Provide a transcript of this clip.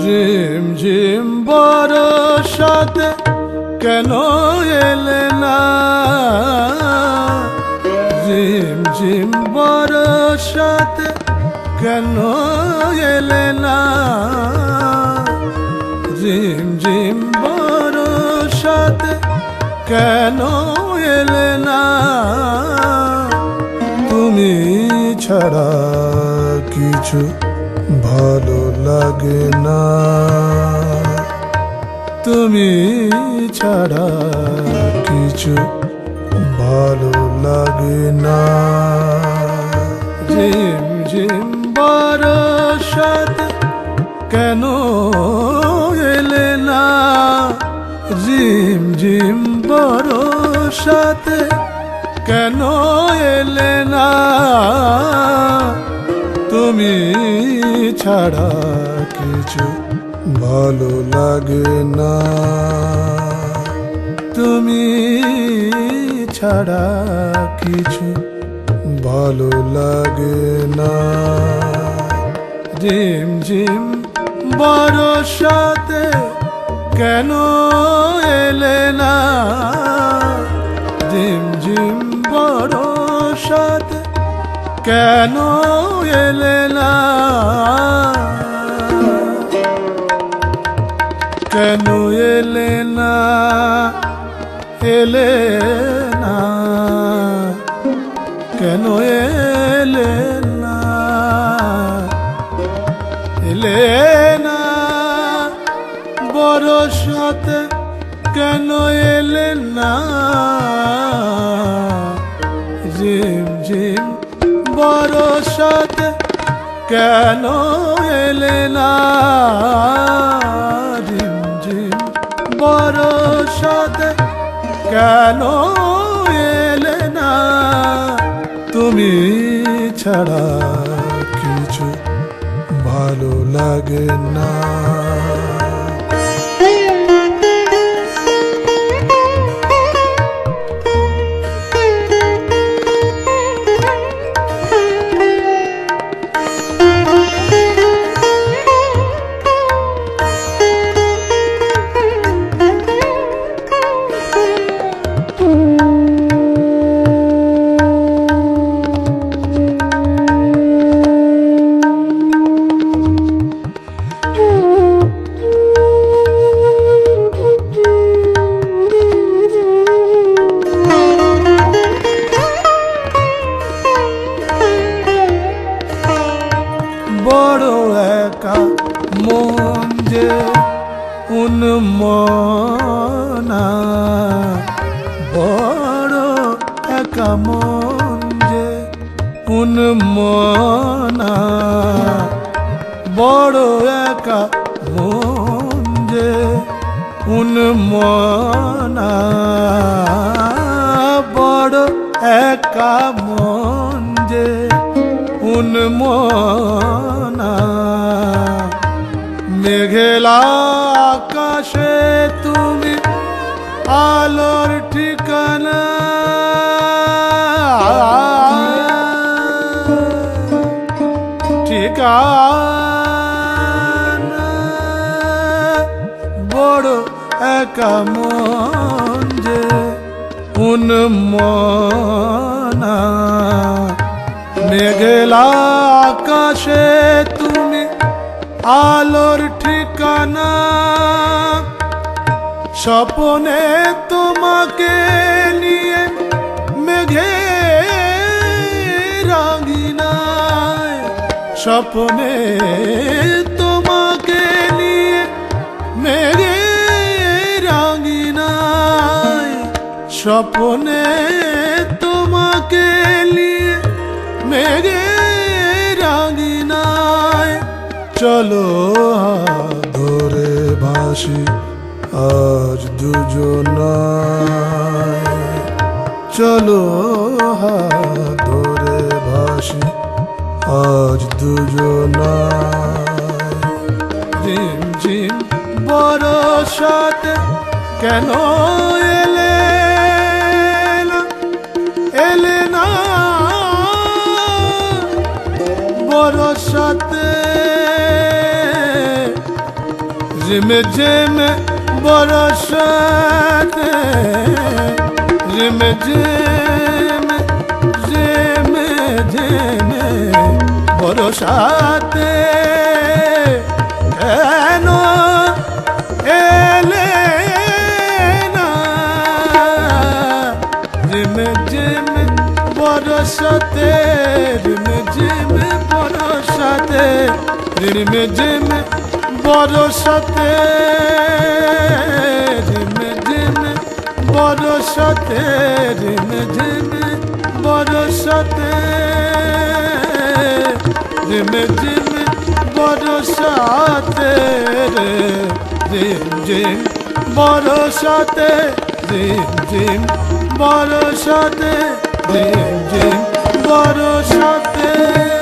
ঝিম ঝিম বরসাতে কেন এলে না? ঝিম ঝিম বরসাতে কেন এলে না? ঝিম ঝিম বরসাতে কেন এলে না? তুমি ছাড়া কিছু ভালো লাগে না। তুমি ছাড়া কিছু ভালো লাগে না। ঝিম ঝিম বরসাত কেন এলে না? ঝিম ঝিম বরসাতে কেন এলে না? তুমি ছাড়া ভালো লাগে না। তুমি ছাড়া কিছু ভালো লাগে না। ঝিম ঝিম বরসাতে কেন এলে না? ঝিম বড় সাথে কেন কেন এলে না? এলে না? কেন এলে না? এলে না? বরসাতে কেন এলে না? ঝিম ঝিম বরসাতে কেন এলে না? বরসাতে কেন এলে না? তুমি ছাড়া কিছু ভালো লাগে না। মন যে উন্মনা বড় একা মন যে উন্মনা বড় একা মন যে উন্মনা বড় একা মন যে উন্মনা মেঘেলা আকাশে তুমি আলোর ঠিকানা। ঠিকানা। বড় একা মন যে উন্মনা। মেঘেলা আকাশে তুমি আলোর ঠিকানা। স্বপনে তোমাকে নিয়ে মেঘে রাঙিনায়। স্বপনে তোমাকে নিয়ে মেঘে রাঙিনায়। স্বপনে তোমাকে নিয়ে মেঘে চলো ধরে ভাসি, আজ দুজনায়। চলো ধরে ভাসি, আজ দুজনায়। ঝিম ঝিম, বরসাতে কেন এলে? এলে না। বরসাতে ঝিমে ঝিমে বরসাতে ঝিমে ঝিমে ঝিমে ঝিমে বরসাতে কেন এলে না? ঝিমে ঝিমে বরসাতে ঝিমে ঝিমে বরসাতে ঝিমে ঝিমে বরসাতে ঝিমে ঝিমে বরসাতে ঝিমে ঝিমে বরসাতে ঝিমে ঝিমে বরসাতে রে ঝিম ঝিম বরসাতে ঝিম ঝিম বরসাতে ঝিম ঝিম বরসাতে।